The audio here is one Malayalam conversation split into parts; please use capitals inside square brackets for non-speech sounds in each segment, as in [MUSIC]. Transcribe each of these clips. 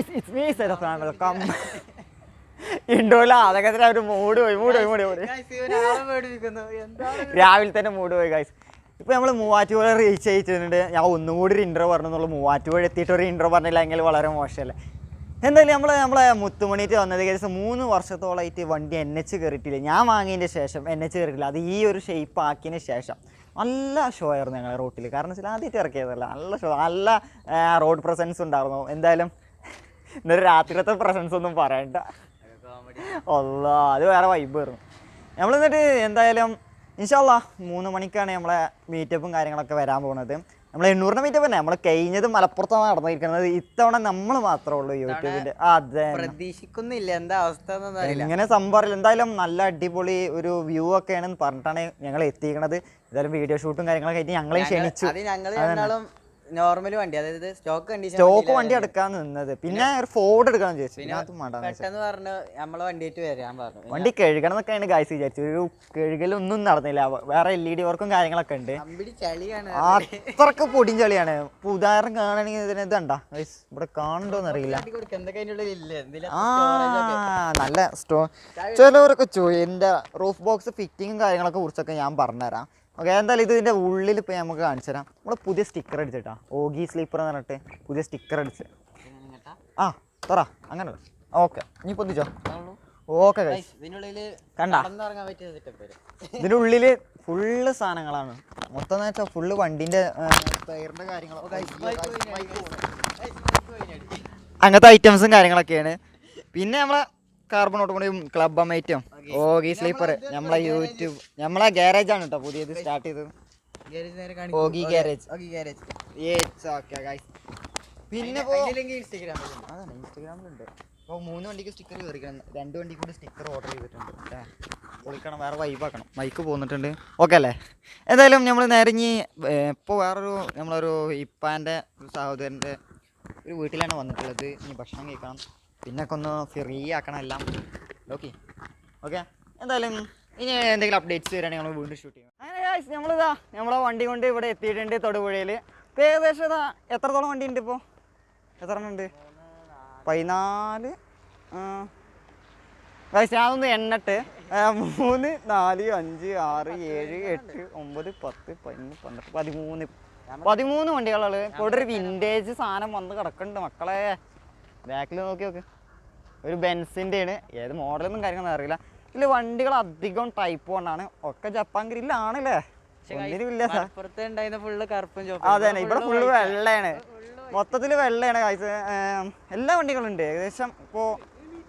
ഗോയ്സ് ഇറ്റ്സ് മീ വെൽക്കം ഇൻഡോല അതൊക്കെ ഒരു മൂട് പോയി മൂട് പോയി മൂട് പോയി രാവിലെ തന്നെ മൂട് പോയി ഗായ്സ് ഇപ്പൊ നമ്മൾ മൂവാറ്റുപുഴ റീച്ച് ചെയ്തിട്ടുണ്ട് ഞാൻ ഒന്നുകൂടി ഒരു ഇൻട്രോ പറഞ്ഞെന്നുള്ളൂ. മൂവാറ്റുപുഴ എത്തിയിട്ട് ഒരു ഇൻട്രോ പറഞ്ഞില്ലെങ്കിൽ വളരെ മോശമല്ലേ. എന്തായാലും നമ്മൾ നമ്മളെ മുത്തുമണിയിട്ട് വന്നത് ഏകദേശം മൂന്ന് വർഷത്തോളമായിട്ട് വണ്ടി എൻ എച്ച് കയറിയിട്ടില്ല ഞാൻ വാങ്ങിയതിന്റെ ശേഷം എൻ എച്ച് കയറിയിട്ടില്ല അത് ഈ ഒരു ഷേപ്പ് ആക്കിയതിന് ശേഷം നല്ല ഷോ ആയിരുന്നു ഞങ്ങളുടെ റോട്ടിൽ കാരണം വെച്ചാൽ ആദ്യമായിട്ട് ഇറക്കിയതല്ല. നല്ല ഷോ നല്ല റോഡ് പ്രസൻസ് ഉണ്ടായിരുന്നു. എന്തായാലും ഇന്നൊരു രാത്രിയിലത്തെ പ്രസൻസ് ഒന്നും പറയണ്ട. അല്ല അത് വേറെ വൈബ് വരുന്നു നമ്മൾ എന്നിട്ട് എന്തായാലും ഇൻഷാല്ല മൂന്ന് മണിക്കാണ് നമ്മളെ മീറ്റപ്പും കാര്യങ്ങളൊക്കെ വരാൻ പോകുന്നത് നമ്മൾ എണ്ണൂറിന്റെ മീറ്റപ്പ് തന്നെ നമ്മൾ കഴിഞ്ഞത് മലപ്പുറത്താണ് നടന്നിരിക്കുന്നത്. ഇത്തവണ നമ്മൾ മാത്രമേ ഉള്ളൂ യൂട്യൂബിന്റെ അതെ പ്രതീക്ഷിക്കുന്നില്ല എന്താ അവസ്ഥ ഇങ്ങനെ സംഭവം എന്തായാലും നല്ല അടിപൊളി ഒരു വ്യൂ ഒക്കെയാണെന്ന് പറഞ്ഞിട്ടാണ് ഞങ്ങൾ എത്തിക്കണത് എന്തായാലും വീഡിയോ ഷൂട്ടും കാര്യങ്ങളൊക്കെ ആയിട്ട് ഞങ്ങളെയും ക്ഷണിച്ചു. നോർമൽ വണ്ടി അതായത് സ്റ്റോക്ക് കണ്ടീഷൻ സ്റ്റോക്ക് വണ്ടി എടുക്കാൻ നിന്നത്. പിന്നെ ഒരു ഫോട്ടോ എടുക്കാൻ ചോദിച്ചു പിന്നെ അതും വേണ്ടാന്ന് പെട്ടെന്ന് പറഞ്ഞു നമ്മളെ വണ്ടിയിട്ട് വരാൻ പറഞ്ഞു. വണ്ടി കഴുകണം എന്നൊക്കെയാണ് ഗായ്സ് വിചാരിച്ചു ഒരു കഴുകലൊന്നും നടന്നില്ല. വേറെ എൽ ഇ ഡി വർക്കും കാര്യങ്ങളൊക്കെ ഉണ്ട്. അത്രയ്ക്ക് പൊടിയും ചളിയാണ്. ഇപ്പൊ ഉദാഹരണം കാണണമെങ്കിൽ ഇതിന് ഇതണ്ടാ ഗൈസ് ഇവിടെ കാണണ്ടോന്ന് അറിയില്ല. നല്ല സ്റ്റോ ചിലവരൊക്കെ ചോദിക്കും എന്റെ റൂഫ് ബോക്സ് ഫിറ്റിങ്ങും കാര്യങ്ങളൊക്കെ കുറിച്ചൊക്കെ ഞാൻ പറഞ്ഞുതരാം. ഓക്കെ എന്തായാലും ഇത് ഇതിന്റെ ഉള്ളിൽ ഇപ്പോൾ നമുക്ക് കാണിച്ചു തരാം. നമ്മൾ പുതിയ സ്റ്റിക്കർ അടിച്ചിട്ടാ. ഓഗി സ്ലീപ്പർ എന്ന് പറഞ്ഞിട്ട് പുതിയ സ്റ്റിക്കർ അടിച്ച്. ആ തുറ. അങ്ങനെ ഓക്കെ നീ പൊന്തിച്ചോ? ഓക്കെ കണ്ട? ഇതിന്റെ ഉള്ളിൽ ഫുള്ള് സാധനങ്ങളാണ്. മൊത്തം എന്ന് വെച്ചാൽ ഫുള്ള് വണ്ടിന്റെ ടയറിന്റെ കാര്യങ്ങളൊക്കെ അങ്ങനത്തെ ഐറ്റംസും കാര്യങ്ങളൊക്കെയാണ്. പിന്നെ നമ്മളെ കാർബൺ ഓട്ടോമോട്ടീവും ക്ലബ് അമേറ്റും ഓഗി സ്ലീപ്പർ നമ്മളെ യൂട്യൂബ് നമ്മളെ ഗാരേജ് ആണ് കേട്ടോ പുതിയത് സ്റ്റാർട്ട് ചെയ്തത്. ഓഗി ഗാരേജ് പിന്നെ അതാണ് ഇൻസ്റ്റാഗ്രാമിലുണ്ട് അപ്പോൾ മൂന്ന് വണ്ടിക്ക് സ്റ്റിക്കർ കയറിക്കണം രണ്ട് വണ്ടി കൂടി സ്റ്റിക്കർ ഓർഡർ ചെയ്തിട്ടുണ്ട് പൊളിക്കണം വേറെ വൈബാക്കണം മൈക്ക് പോന്നിട്ടുണ്ട്. ഓക്കെ അല്ലേ? എന്തായാലും നമ്മൾ നേരെ ഇനി ഇപ്പോൾ വേറൊരു നമ്മളൊരു ഇപ്പാന്റെ ഒരു സഹോദരന്റെ ഒരു വീട്ടിലാണ് വന്നിട്ടുള്ളത്. ഇനി ഭക്ഷണം കഴിക്കണം. പിന്നെ ഒക്കെ ഒന്ന് ഫ്രീ ആക്കണം എല്ലാം. ഓക്കെ ഓക്കെ എന്തായാലും ഇനി എന്തെങ്കിലും അപ്ഡേറ്റ്സ് വരികയാണെങ്കിൽ നമ്മൾ വീണ്ടും ഷൂട്ട് ചെയ്യും. അങ്ങനെ ഗായ്സ് നമ്മളിതാ നമ്മളെ വണ്ടി കൊണ്ട് ഇവിടെ എത്തിയിട്ടുണ്ട് തൊടുപുഴയിൽ ഇപ്പോൾ ഏകദേശം ഇതാ എത്രത്തോളം വണ്ടി ഉണ്ട് ഇപ്പോൾ എത്ര ഉണ്ട്? പതിനാല് ഗായ്സ് ഞാനൊന്ന് എണ്ണട്ട്. മൂന്ന് നാല് അഞ്ച് ആറ് ഏഴ് എട്ട് ഒമ്പത് പത്ത് പതിനൊന്ന് പന്ത്രണ്ട് പതിമൂന്ന്. പതിമൂന്ന് വണ്ടികളുള്ളത് ഇപ്പോൾ ഒരു വിന്റേജ് സാധനം വന്ന് കിടക്കുന്നുണ്ട് മക്കളെ. ബാക്കിൽ നോക്കി നോക്ക്. ഒരു ബെൻസിന്റെ ആണ് ഏത് മോഡലൊന്നും കാര്യങ്ങളൊന്നും അറിയില്ല. ഇതിൽ വണ്ടികൾ അധികം ടൈപ്പ് കൊണ്ടാണ് ഒക്കെ ജപ്പാൻ ഗ്രില്ലാണല്ലേ അതെ ഇവിടെ ഫുള്ള് വെള്ളയാണ്. മൊത്തത്തിൽ വെള്ളയാണ് കാഴ്ച എല്ലാ വണ്ടികളും ഉണ്ട് ഏകദേശം ഇപ്പോൾ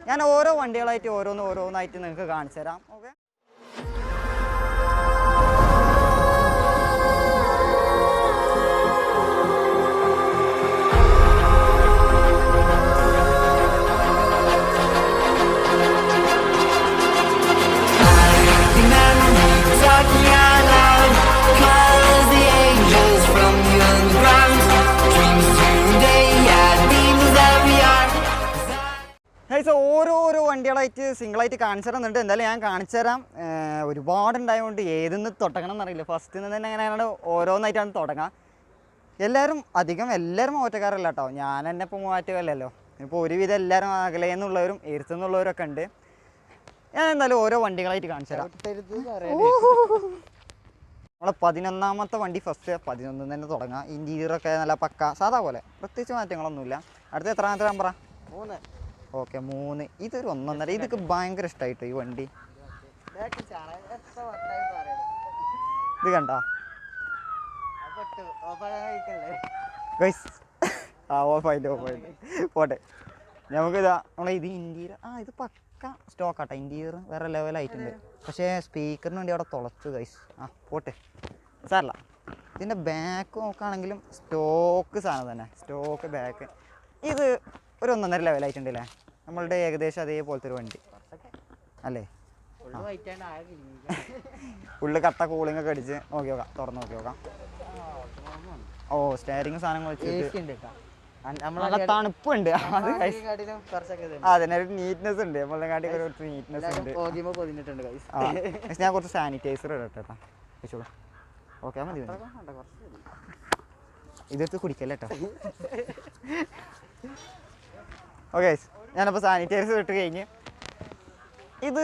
ഞാൻ ഓരോ വണ്ടികളായിട്ട് ഓരോന്ന് ഓരോന്നായിട്ട് നിങ്ങൾക്ക് കാണിച്ചു തരാം ഓക്കെ വണ്ടികളായിട്ട് സിംഗിളായിട്ട് കാണിച്ചു തരുന്നുണ്ട് എന്തായാലും ഞാൻ കാണിച്ചു തരാം ഏർ ഒരുപാട് ഉണ്ടായതുകൊണ്ട് ഏതെന്ന് തുടങ്ങണം എന്നറിയില്ല ഫസ്റ്റ് നിന്ന് തന്നെ അങ്ങനെയാണ് ഓരോന്നായിട്ടാണ് തുടങ്ങാം. എല്ലാവരും അധികം എല്ലാവരും ഓറ്റക്കാരല്ല കേട്ടോ ഞാൻ തന്നെ ഇപ്പോൾ മാറ്റുകയല്ലല്ലോ ഇപ്പോൾ ഒരുവിധം എല്ലാവരും അകലെന്നുള്ളവരും എരുത്തുന്നുള്ളവരൊക്കെ ഉണ്ട്. ഞാൻ എന്തായാലും ഓരോ വണ്ടികളായിട്ട് കാണിച്ചു തരാം നമ്മളെ പതിനൊന്നാമത്തെ വണ്ടി ഫസ്റ്റ് പതിനൊന്നിൽ തന്നെ തുടങ്ങാം. ഇന്റീരിയറൊക്കെ നല്ല പക്ക സാധാ പോലെ. പ്രത്യേകിച്ച് മാറ്റങ്ങളൊന്നുമില്ല. അടുത്ത എത്രാമത്തെ നമ്പറാ മൂന്ന്. ഓക്കെ മൂന്ന്. ഇതൊരു ഒന്നൊന്നര. ഇതൊക്കെ ഭയങ്കര ഇഷ്ടമായിട്ടോ ഈ വണ്ടി? ഇത് കണ്ടോ? ഗൈസ് ആ ഓഫായിട്ട് ഓഫായിട്ട് പോട്ടെ. ഞമ്മക്കിതാ നമ്മളെ ഇത് ഇന്റീരിയർ ആ ഇത് പക്ക സ്റ്റോക്ക് ആട്ടോ. ഇന്റീരിയർ വേറെ ലെവലായിട്ടുണ്ട് പക്ഷേ സ്പീക്കറിന് വേണ്ടി അവിടെ തുളച്ചു ഗൈസ് ആ പോട്ടെ. സാറല്ല ഇതിന്റെ ബാക്ക് നോക്കുകയാണെങ്കിലും സ്റ്റോക്ക് സാധനം തന്നെ. സ്റ്റോക്ക് ബാക്ക് ഇത് ഒരു ഒന്നൊന്നര ലെവലായിട്ടുണ്ടല്ലേ നമ്മളുടെ ഏകദേശം അതേപോലത്തെ ഒരു വണ്ടി. അല്ലേ? ഫുള്ള് കട്ട കൂളിംഗ് ഒക്കെ അടിച്ച് നോക്കി നോക്കാം തുറന്ന് നോക്കി നോക്കാം. ഓ സ്റ്റിയറിംഗ് സാധനങ്ങൾ വെച്ചിട്ട് തണുപ്പുണ്ട്. അതിനൊരു നീറ്റ്നെസ് ഉണ്ട്. നമ്മളെ കാട്ടി നീറ്റ്നെസ് ഉണ്ട്. ഞാൻ കുറച്ച് സാനിറ്റൈസർ ഇടട്ടെ വെച്ചോളൂ. ഓക്കെ മതി. ഇതെടുത്ത് കുടിക്കല്ലേ കേട്ടോ ഓക്കെ ഞാനപ്പോൾ സാനിറ്റൈസർ ഇട്ട് കഴിഞ്ഞ്. ഇത്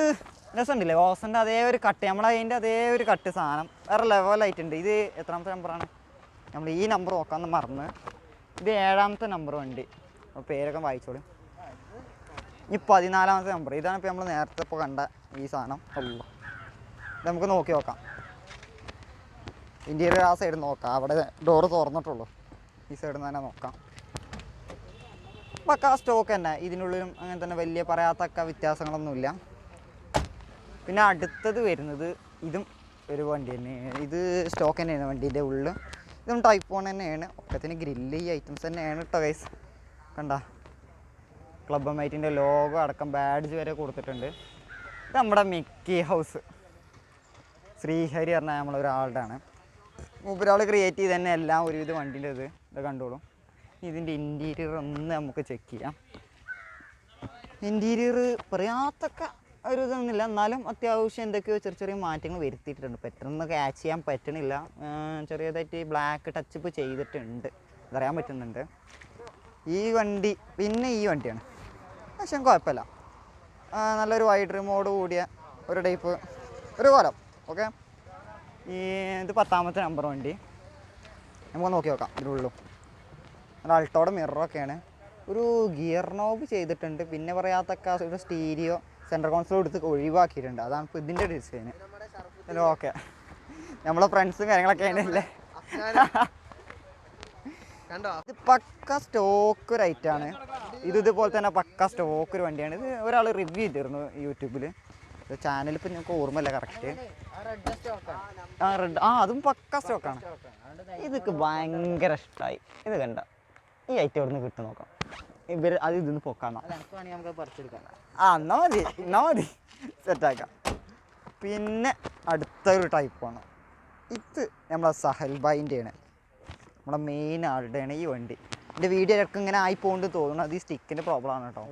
രസമുണ്ടല്ലേ? ഓസന്റെ അതേ ഒരു കട്ട് നമ്മളെ അതിന്റെ അതേ ഒരു കട്ട് സാധനം. വേറെ ലെവലായിട്ടുണ്ട് ഇത് എത്രാമത്തെ നമ്പറാണ് നമ്മൾ ഈ നമ്പർ നോക്കാമെന്ന് മറന്ന്. ഇത് ഏഴാമത്തെ നമ്പർ വണ്ടി. അപ്പോൾ പേരൊക്കെ വായിച്ചോളൂ. ഇനി പതിനാലാമത്തെ നമ്പർ ഇതാണ് ഇപ്പോൾ നമ്മൾ നേരത്തെ ഇപ്പോൾ കണ്ട ഈ സാധനം. ഉള്ളു നമുക്ക് നോക്കി നോക്കാം. ഇന്ത്യയിലെ ആ സൈഡ് നോക്കാം. അവിടെ ഡോറ് തുറന്നിട്ടുള്ളൂ. ഈ സൈഡിൽ നിന്ന് തന്നെ നോക്കാം. പക്കാ സ്റ്റോക്ക് തന്നെ. ഇതിനുള്ളിലും അങ്ങനെ തന്നെ വലിയ പറയാത്തക്ക വ്യത്യാസങ്ങളൊന്നുമില്ല. പിന്നെ അടുത്തത് വരുന്നത് ഇതും ഒരു വണ്ടി തന്നെയാണ് ഇത് സ്റ്റോക്ക് തന്നെയാണ് വണ്ടീന്റെ ഉള്ളിൽ ഇതും ടൈപ്പ് വൺ തന്നെയാണ്. ഒക്കത്തിന് ഗ്രില്ല് ഈ ഐറ്റംസ് തന്നെയാണ് കേട്ടോ ഗൈസ് കണ്ട? ക്ലബ് മൈറ്റിന്റെ ലോഗോ അടക്കം ബാഡ്ജ് വരെ കൊടുത്തിട്ടുണ്ട്. ഇത് നമ്മുടെ മിക്കി ഹൗസ്. ശ്രീഹരി പറഞ്ഞ നമ്മളൊരാളുടെ ആണ് മൂപ്പരാൾ ക്രിയേറ്റ് ചെയ്ത് തന്നെ എല്ലാം ഒരുവിധ വണ്ടീന്റെ ഇത് ഇത് കണ്ടോളും. ഇതിന്റെ ഇന്റീരിയർ ഒന്ന് നമുക്ക് ചെക്ക് ചെയ്യാം. ഇന്റീരിയർ പറയാത്തൊക്കെ ഒരു ഇതൊന്നുമില്ല എന്നാലും അത്യാവശ്യം എന്തൊക്കെയോ ചെറിയ ചെറിയ മാറ്റങ്ങൾ വരുത്തിയിട്ടുണ്ട്. പെട്ടെന്ന് ക്യാച്ച് ചെയ്യാൻ പറ്റണില്ല. ചെറിയതായിട്ട് ഈ ബ്ലാക്ക് ടച്ചപ്പ് ചെയ്തിട്ടുണ്ട്. അതറിയാൻ പറ്റുന്നുണ്ട്. ഈ വണ്ടി പിന്നെ ഈ വണ്ടിയാണ്. പക്ഷേ കുഴപ്പമില്ല. നല്ലൊരു വൈഡ് റിമോഡ് കൂടിയ ഒരു ടൈപ്പ് ഒരു കോലം. ഓക്കെ ഈ ഇത് പത്താമത്തെ നമ്പർ വണ്ടി. നമുക്ക് നോക്കി നോക്കാം. ഇതിനുള്ളൂ അത് അൾട്ടോടെ മിററൊക്കെയാണ് ഒരു ഗിയർ നോബ് ചെയ്തിട്ടുണ്ട്. പിന്നെ പറയാത്തക്ക ഒരു സ്റ്റീരിയോ സെന്റർ കോൺസോൾ എടുത്ത് ഒഴിവാക്കിയിട്ടുണ്ട്. അതാണ് ഇപ്പോൾ ഇതിന്റെ ഡിസൈൻ ഹലോ ഓക്കെ നമ്മളെ ഫ്രണ്ട്സും കാര്യങ്ങളൊക്കെ കണ്ടോ? ഇത് പക്ക സ്റ്റോക്ക് ഒരു ഐറ്റാണ് ഇത് ഇതുപോലെ തന്നെ പക്ക സ്റ്റോക്ക് ഒരു വണ്ടിയാണ്. ഇത് ഒരാൾ റിവ്യൂ ചെയ്തിരുന്നു യൂട്യൂബിൽ. ചാനൽ ഇപ്പം ഞങ്ങൾക്ക് ഓർമ്മയില്ല കറക്റ്റ് ആ റെഡ് ആ അതും പക്ക സ്റ്റോക്കാണ് ഇതൊക്കെ ഭയങ്കര ഇഷ്ടമായി ഇത് കണ്ട? ഈ ഐറ്റം ഇവിടെ നിന്ന് കിട്ടു നോക്കാം. ഇവർ അത് ഇതിന്ന് പറിച്ചെടുക്കാം. ആ എന്നാ മതി എന്നാ മതി. സെറ്റാക്കാം പിന്നെ അടുത്തൊരു ടൈപ്പാണ് ഇത് നമ്മളെ സഹൽ ബൈന്റെയാണ് നമ്മുടെ മെയിൻ ആളുടെയാണ് ഈ വണ്ടി. എന്റെ വീഡിയോ ഇടയ്ക്ക് ഇങ്ങനെ ആയി പോകുന്നുണ്ട് തോന്നുന്നു. അത് ഈ സ്റ്റിക്കിന്റെ പ്രോബ്ലം ആണ് കേട്ടോ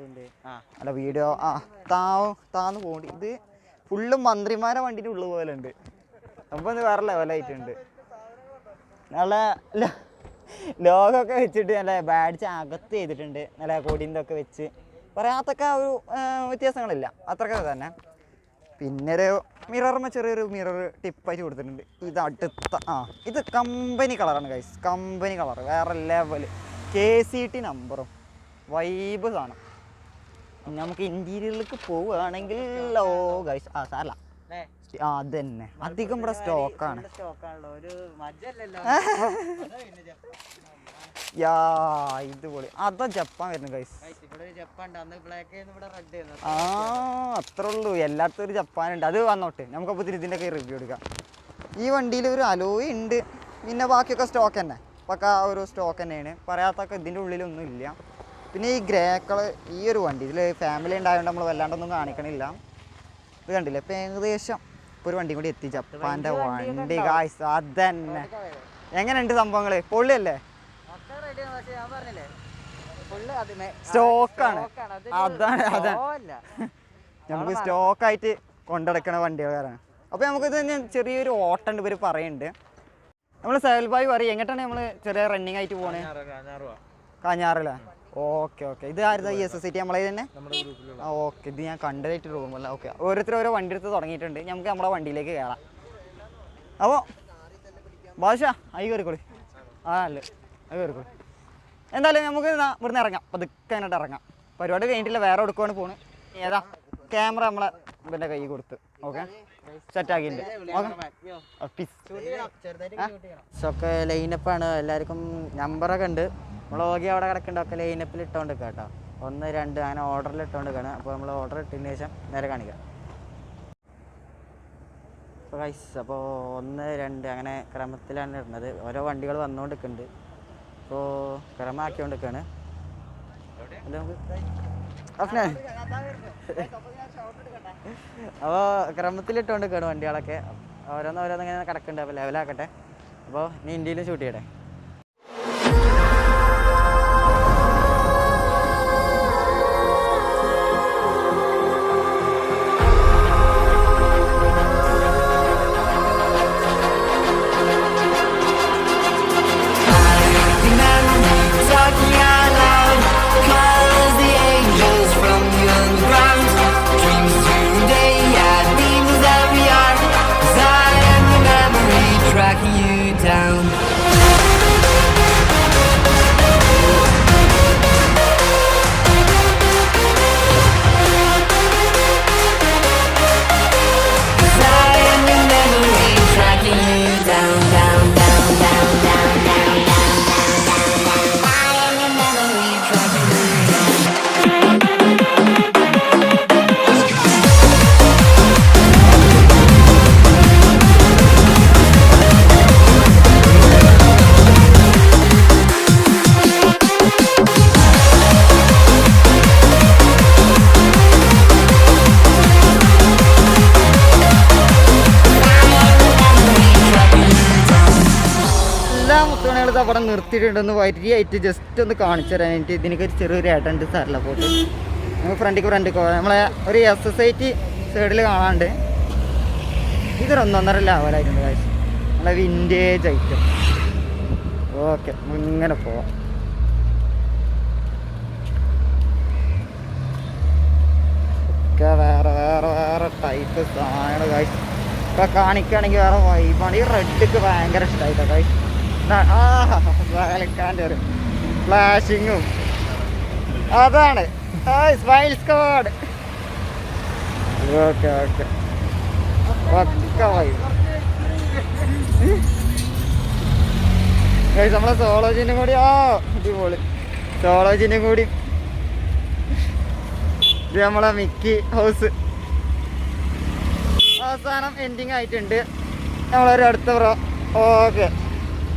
അല്ല വീഡിയോ ആ താ താന്ന് പോകേണ്ടി ഇത് ഫുള്ള് മന്ത്രിമാരെ വണ്ടിന്റെ ഉള്ളു പോലെ ഉണ്ട് അപ്പോൾ ഇത് വേറെ ലെവലായിട്ടുണ്ട് നല്ല ല- ലോഗൊക്കെ വെച്ചിട്ട് നല്ല ബാഡ്ജ് അകത്ത് ചെയ്തിട്ടുണ്ട്. നല്ല കൊടിന്റെ ഒക്കെ വെച്ച്. പറയാത്തൊക്കെ ഒരു വ്യത്യാസങ്ങളില്ല. അത്രയൊക്കെ തന്നെ. പിന്നെ ഒരു മിററിന് ചെറിയൊരു മിറർ ടിപ്പായിട്ട് കൊടുത്തിട്ടുണ്ട്. ഇത് അടുത്ത ആ ഇത് കമ്പനി കളറാണ് ഗൈസ് കമ്പനി കളർ വേറെ ലെവൽ കെ സി ടി നമ്പറും വൈബ് സാധനം നമുക്ക് ഇന്റീരിയറിലേക്ക് പോവുകയാണെങ്കിൽ ഓ ഗൈസ് ആ സാരല്ല. ആ അതന്നെ. അധികം ഇവിടെ സ്റ്റോക്കാണ്. യാ ഇത് പൊളി അതാ ജപ്പാൻ വരുന്നു ഗൈസ് ആ അത്രേ ഉള്ളൂ എല്ലായിടത്തും ഒരു ജപ്പാൻ ഉണ്ട് അത് വന്നോട്ടെ. നമുക്കപ്പോൾ ഇതിന്റെ ഒക്കെ റിവ്യൂ എടുക്കാം. ഈ വണ്ടിയിൽ ഒരു അലോയ് ഉണ്ട്. പിന്നെ ബാക്കിയൊക്കെ സ്റ്റോക്ക് തന്നെ. പക്ക ഒരു സ്റ്റോക്ക് തന്നെയാണ്. പറയാത്തൊക്കെ ഇതിന്റെ ഉള്ളിലൊന്നും ഇല്ല. പിന്നെ ഈ ഗ്രേ കളർ ഈ ഒരു വണ്ടി. ഇതിൽ ഫാമിലി ഉണ്ടായതുകൊണ്ട് നമ്മൾ വല്ലാണ്ടൊന്നും കാണിക്കണില്ല. ഇത് കണ്ടില്ല? ഇപ്പം ഏകദേശം ഇപ്പോൾ ഒരു വണ്ടി കൂടി എത്തി ജപ്പാന്റെ വണ്ടി. കായ്സ് അതന്നെ. എങ്ങനെയുണ്ട് സംഭവങ്ങൾ പൊള്ളിയല്ലേ? സ്റ്റോക്കാണ് അതാണ് അതാണ്. [LAUGHS] നമുക്ക് സ്റ്റോക്കായിട്ട് കൊണ്ടുനടക്കണ വണ്ടികളാണ്. അപ്പോൾ നമുക്കിത് തന്നെ ചെറിയൊരു ഓട്ടം ഉണ്ട് ഇവർ പറയുന്നുണ്ട് നമ്മൾ സഹൽബായി പറയും എങ്ങോട്ടാണ് നമ്മൾ ചെറിയ റണ്ണിങ് ആയിട്ട് പോണേ? കാഞ്ഞാറില്ല? Okay okay. ഇത് ആരുതാ ഈ എസ് എസ് സി ടി നമ്മളെ തന്നെ ഓക്കെ. ഇത് ഞാൻ കണ്ടതായിട്ട് റൂമല്ല ഓക്കെ. ഓരോരുത്തർ ഓരോ വണ്ടി എടുത്ത് തുടങ്ങിയിട്ടുണ്ട്. നമുക്ക് നമ്മുടെ വണ്ടിയിലേക്ക് കയറാം. അപ്പോൾ ഭാഷ ആയി കയറിക്കോളി. ആ അല്ലേ. അത് കയറിക്കോളി. എന്തായാലും നമുക്ക് ഇവിടുന്ന് ഇറങ്ങാം. പതുക്കെ അങ്ങോട്ട് ഇറങ്ങാം. പരിപാടി കഴിഞ്ഞിട്ടില്ല. വേറെ എടുക്കുവാണ് പോണ്. ഏതാ? ക്യാമറ നമ്മളെ ഇവന്റെ കൈ കൊടുത്ത്. ഓക്കെ? സെറ്റാക്കിയിട്ടുണ്ട് ഒക്കെ ലൈനപ്പാണ് എല്ലാവർക്കും നമ്പറൊക്കെ ഉണ്ട്. നമ്മൾ ഓകി അവിടെ കിടക്കുന്നുണ്ട്. ഒക്കെ ലൈനപ്പിൽ ഇട്ടുകൊണ്ട് കേട്ടോ ഒന്ന് രണ്ട് അങ്ങനെ ഓർഡറിൽ ഇട്ടുകൊണ്ട് കാണാം അപ്പോൾ നമ്മൾ ഓർഡർ ഇട്ടതിന് ശേഷം നേരെ കാണിക്കാം. അപ്പോൾ ഗൈസ് അപ്പോൾ ഒന്ന് രണ്ട് അങ്ങനെ ക്രമത്തിലാണ് ഇടുന്നത്. ഓരോ വണ്ടികൾ വന്നുകൊണ്ടിരിക്കുന്നുണ്ട് അപ്പോൾ ക്രമമാക്കിക്കൊണ്ടിരിക്കുകയാണ് അല്ല നമുക്ക്? അഫ്നാൻ അപ്പോൾ കേടും വണ്ടികളൊക്കെ ഓരോന്ന് ഓരോന്ന് ഇങ്ങനെ കിടക്കുന്നുണ്ട് അപ്പോൾ ലെവലാക്കട്ടെ അപ്പോൾ നീ ഇന്ത്യയിലും ഷൂട്ട് ചെയ്യട്ടെ. നിർത്തിയിട്ടുണ്ടെന്ന് വരിയായിട്ട് ജസ്റ്റ് ഒന്ന് കാണിച്ചു തരാൻ വേണ്ടി ഇതിനൊക്കെ ഒരു ചെറിയൊരു ഏട്ടുണ്ട് സാറിലെ പോട്ട് നമുക്ക് ഫ്രണ്ടിക്ക് ഫ്രണ്ടിക്ക് പോകാം. നമ്മളെ ഒരു എസ് എസ് ഐ ടി സൈഡിൽ കാണാണ്ട് ഇതൊരു ഒന്നൊന്നര ലെവലായിരുന്നു കാശ് നമ്മളെ വിന്റേജ് ഐറ്റം ഓക്കെ ഇങ്ങനെ പോവാം. ഒക്കെ വേറെ വേറെ വേറെ ടൈപ്പ് സാധനങ്ങൾ കാശ് ഇപ്പം കാണിക്കുകയാണെങ്കിൽ വേറെ വൈബാണ് ഈ റെഡൊക്കെ ഭയങ്കര ഇഷ്ടമായിട്ടോ കാശ് ഒരു ഫ്ലാഷിങ്ങും അതാണ്. Smile squad okay okay. പക്ക വൈ നമ്മളെ സോളോജിനും കൂടി ആ അടിപൊളി. സോളോജിനും കൂടി. നമ്മളെ മിക്കി ഹൗസ് അവസാനം എൻഡിങ് ആയിട്ടുണ്ട്. നമ്മളൊരു അടുത്ത പ്രോ ഓക്കെ.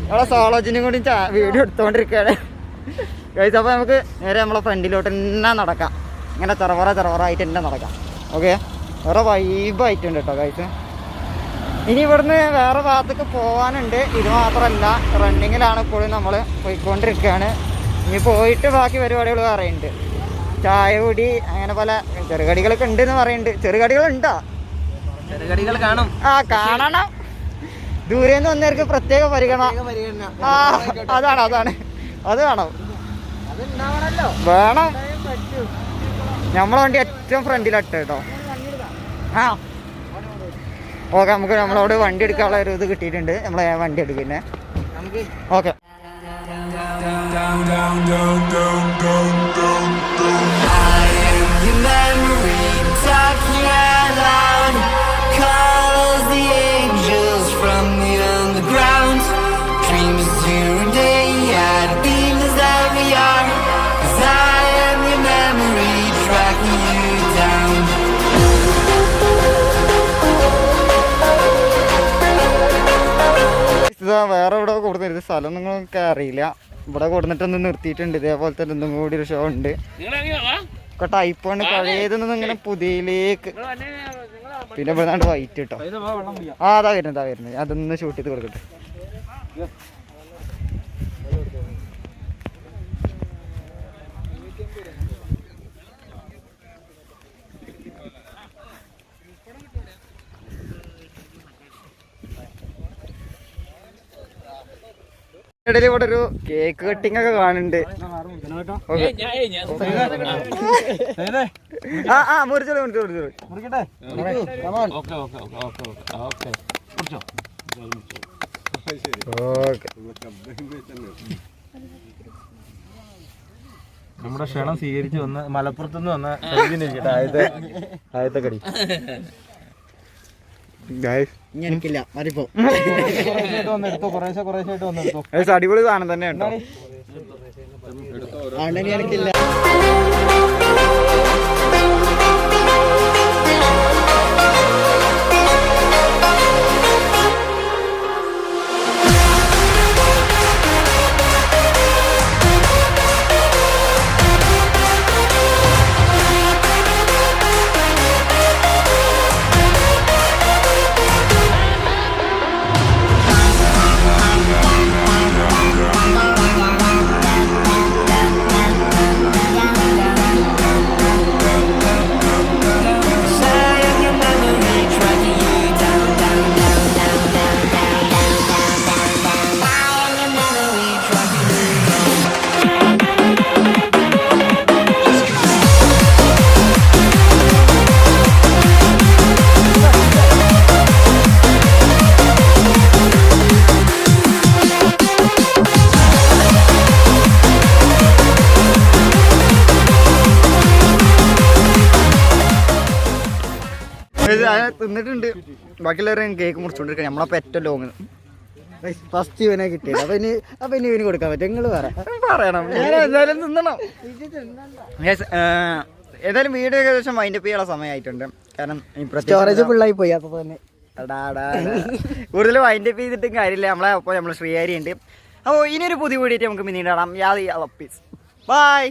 നമ്മളെ സോളോജിനും കൂടി വീഡിയോ എടുത്തുകൊണ്ടിരിക്കുകയാണ് കഴിച്ചപ്പോ നമുക്ക് നേരെ നമ്മളെ ഫ്രണ്ടിലോട്ട് തന്നെ നടക്കാം. ഇങ്ങനെ ചെറവറ ചെറവറ ആയിട്ട് തന്നെ നടക്കാം. ഓക്കെ വേറെ വൈബായിട്ടുണ്ട് കേട്ടോ കഴിച്ച് ഇനി ഇവിടുന്ന് വേറെ ഭാഗത്തേക്ക് പോകാനുണ്ട് ഇത് മാത്രമല്ല റണ്ണിങ്ങിലാണ് ഇപ്പോഴും നമ്മൾ പോയിക്കൊണ്ടിരിക്കുകയാണ് ഇനി പോയിട്ട് ബാക്കി പരിപാടികൾ പറയുന്നുണ്ട്. ചായ കുടി അങ്ങനെ പല ചെറുകടികളൊക്കെ ഉണ്ട് എന്ന് പറയുന്നുണ്ട്. ചെറുകടികൾ ഉണ്ടോ ചെറുകടികൾ കാണും. ആ കാണണം. ദൂരെ നിന്ന് വന്നവർക്ക് പ്രത്യേക പരിഗണന. ആ അതാണ് അതാണ്. അത് വേണം. വേണം. നമ്മളെ വണ്ടി ഏറ്റവും ഫ്രണ്ടിലട്ട് കേട്ടോ ആ. ഓക്കെ നമുക്ക് നമ്മളോട് വണ്ടി എടുക്കാനുള്ള ഒരു ഇത് കിട്ടിയിട്ടുണ്ട്. നമ്മളെ വണ്ടി എടുക്കുന്നേ നമുക്ക് okay. I am your memory, talking out വേറെ ഇവിടെ കൊടുത്തിരുന്നത് സ്ഥലം നിങ്ങൾക്ക് അറിയില്ല. ഇവിടെ കൊടുത്തിട്ടൊന്ന് നിർത്തിയിട്ടുണ്ട്. ഇതേപോലെ തന്നെ ഒന്നും കൂടി ഒരു ഷോ ഉണ്ട്. ഒക്കെ ടൈപ്പ് ആണ്. പഴയതെന്ന് ഇങ്ങനെ പുതിയയിലേക്ക് പിന്നെ ഇവിടെ വൈറ്റ് കേട്ടോ ആ അതാ വരുന്നത് അതാ വരുന്നത്. അതൊന്ന് ഷൂട്ട് ചെയ്ത് കൊടുക്കട്ടെ. ഇടയിൽ ഇവിടെ ഒരു കേക്ക് കട്ടിംഗ് ഒക്കെ കാണുന്നുണ്ട്. ആ ആ മുറിച്ചോളൂ മുറിച്ചോളൂ നമ്മുടെ ക്ഷണം സ്വീകരിച്ച് വന്ന് മലപ്പുറത്തുനിന്ന് വന്ന ആദ്യത്തെ ആദ്യത്തെ കടി. ഗൈസ് അടിപൊളി സാധനം തന്നെയാണ് കേട്ടോ. എനിക്കില്ല ബാക്കി ബാക്കിയുള്ളവരും കേക്ക് മുറിച്ചോണ്ടിരിക്കുക നമ്മളപ്പോ ഏറ്റവും ലോങ് ഫസ്റ്റ് ഇവനെ കിട്ടിയത്. അപ്പൊ ഇനി അപ്പൊ ഇനി ഇവന് കൊടുക്കാൻ പറ്റും. നിങ്ങൾ പറ. പറയണം. ഞാൻ എന്തായാലും തിന്നണം. ഏതായാലും വീഡിയോ ഏകദേശം വൈൻഡപ്പ് ചെയ്യാനുള്ള സമയമായിട്ടുണ്ട് കാരണം സ്റ്റോറേജ് ഫുള്ളായി പോയി. അപ്പൊ തന്നെ. കൂടുതൽ വൈൻഡപ്പ് ചെയ്തിട്ടും കാര്യമില്ല. നമ്മളെ അപ്പോൾ നമ്മൾ ശ്രീഹാരി ഉണ്ട് അപ്പോൾ ഇനിയൊരു പുതിയ വീഡിയോ നമുക്ക് പിന്നീട് കാണാം. യാതി പീസ് ബൈ